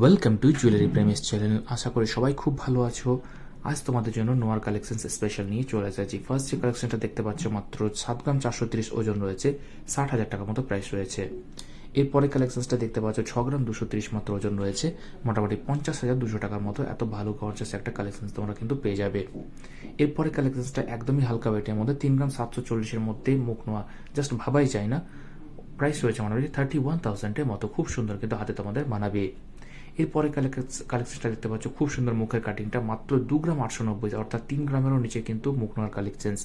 Welcome to jewellery premise channel আশা করি সবাই খুব ভালো আছো। আজ তোমাদের জন্য নোয়ার কালেকশন স্পেশাল নিয়ে চলে এসেছি। ফার্স্ট যে কালেকশনটা দেখতে পাচ্ছ, মাত্র সাত গ্রাম চারশো তিরিশ ওজন রয়েছে, ষাট হাজার টাকার মতো প্রাইস রয়েছে। এরপরে কালেকশনটা দেখতে পাচ্ছ, ছ গ্রাম দুশো তিরিশ মাত্র ওজন রয়েছে, মোটামুটি পঞ্চাশ হাজার দুশো টাকার মতো এত ভালো গর্জাস একটা কালেকশন তোমরা কিন্তু পেয়ে যাবে। এরপরে কালেকশনটা একদমই হালকা ওয়েটের মধ্যে, তিন গ্রাম সাতশো চল্লিশের মধ্যে মুখ নোয়া জাস্ট ভাবাই যায় না। প্রাইস রয়েছে মোটামুটি থার্টি ওয়ান থাউজেন্ডের মতো, খুব সুন্দর কিন্তু হাতে তোমাদের মানাবে এরপরে কালেকশনটা দেখতে পাচ্ছ, খুব সুন্দর মুখের কাটিংটা মাত্র দু গ্রাম আটশো নব্বই অর্থাৎ তিন গ্রামেরও নিচে কিন্তু মুখ নোয়ার কালেকশনস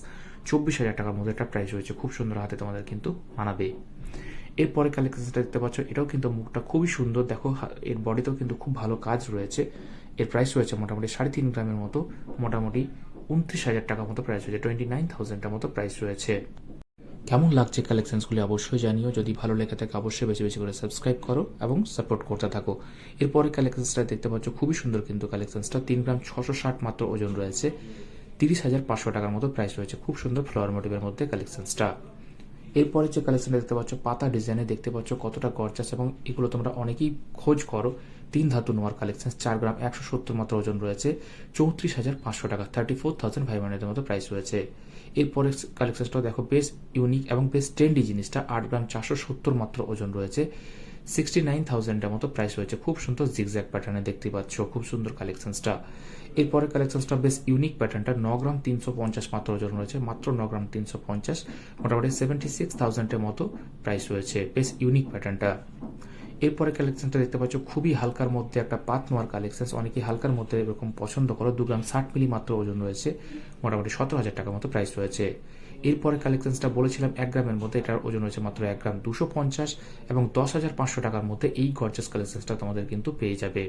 চব্বিশ হাজার টাকার মধ্যে একটা প্রাইস রয়েছে, খুব সুন্দর হাতে তোমাদের কিন্তু মানাবে। এরপরে কালেকশনটা দেখতে পাচ্ছ, এটাও কিন্তু মুখটা খুবই সুন্দর, দেখো এর বডিতেও কিন্তু খুব ভালো কাজ রয়েছে। এর প্রাইস রয়েছে মোটামুটি সাড়ে তিন গ্রামের মতো, মোটামুটি উনত্রিশ হাজার টাকার মতো প্রাইস রয়েছে টোয়েন্টি নাইন থাউজেন্ডের মতো প্রাইস রয়েছে। কেমন লাগছে কালেকশনসগুলি অবশ্যই জানিও। যদি ভালো লেগে থাকে, অবশ্যই বেশি বেশি করে সাবস্ক্রাইব করো এবং সাপোর্ট করতে থাকো। এরপরে কালেকশনসটা দেখতে পাচ্ছ, খুবই সুন্দর কিন্তু কালেকশনসটা তিন গ্রাম ছশো ষাট মাত্র ওজন রয়েছে। তিরিশ হাজার পাঁচশো টাকার মতো প্রাইস রয়েছে। খুব সুন্দর ফ্লাওয়ার মোটিভের মধ্যে কালেকশনসটা এরপরে যে কালেকশনটা দেখতে পাচ্ছ, পাতা ডিজাইনে দেখতে পাচ্ছ কতটা গর্জাস এবং এগুলো তোমরা অনেকেই খোঁজ করো। তিন ধাতু নোয়ার কালেকশন চার গ্রাম একশো সত্তর মাত্র ওজন রয়েছে। চৌত্রিশ হাজার পাঁচশো টাকা। থার্টি ফোর থাউজেন্ড ফাইভ হান্ড্রেডের মতো প্রাইস রয়েছে। এরপরে কালেকশনটা দেখো, বেশ ইউনিক এবং বেশ ট্রেন্ডি জিনিসটা, আট গ্রাম চারশো সত্তর মাত্র ওজন রয়েছে। সিক্সটি নাইন থাউজেন্ডের মতো প্রাইস রয়েছে। খুব সুন্দর জিগজ্যাক প্যাটার্নে দেখতে পাচ্ছ, খুব সুন্দর কালেকশনসটা এরপরে কালেকশনসটা বেশ ইউনিক প্যাটার্নটা ন গ্রাম তিনশো পঞ্চাশ মাত্র ওজন রয়েছে, মাত্র ন গ্রাম তিনশো পঞ্চাশ, মোটামুটি সেভেন্টি সিক্স থাউজেন্ডের মতো প্রাইস রয়েছে। বেশ ইউনিক প্যাটার্নটা এরপরে কালেকশনটা দেখতে পাচ্ছ, খুবই হালকার মধ্যে একটা পাত নোয়ার কালেকশন অনেকে হালকার মধ্যে এরকম পছন্দ করো, দু গ্রাম ষাট মিলি মাত্র ওজন রয়েছে, মোটামুটি সতেরো হাজার টাকার মতো প্রাইস রয়েছে। এরপরে কালেকশনসটা বলেছিলাম, এক গ্রামের মধ্যে এটার ওজন রয়েছে মাত্র এক গ্রাম দুশো পঞ্চাশ এবং দশ হাজার পাঁচশো টাকার মধ্যে এই গর্জাস কালেকশনসটা তোমাদের কিন্তু পেয়ে যাবে।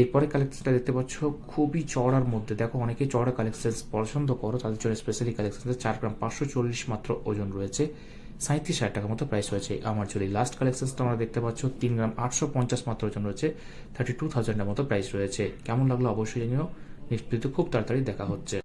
এরপরে কালেকশনটা দেখতে পাচ্ছ, খুবই চড়ার মধ্যে, দেখো অনেকে চড়া কালেকশন পছন্দ করো, তাদের জন্য স্পেশালি কালেকশন চার গ্রাম পাঁচশো চল্লিশ মাত্র ওজন রয়েছে। সাঁত্রিশ হাজার টাকার মতো প্রাইস রয়েছে আমার যদি লাস্ট কালেকশন তোমরা দেখতে পাচ্ছ তিন গ্রাম আটশো পঞ্চাশ মাত্র ওজন রয়েছে থার্টি টু থাউজেন্ডের মতো প্রাইস রয়েছে। কেমন লাগল অবশ্যই জানিও। ভিডিওতে খুব তাড়াতাড়ি দেখা হচ্ছে।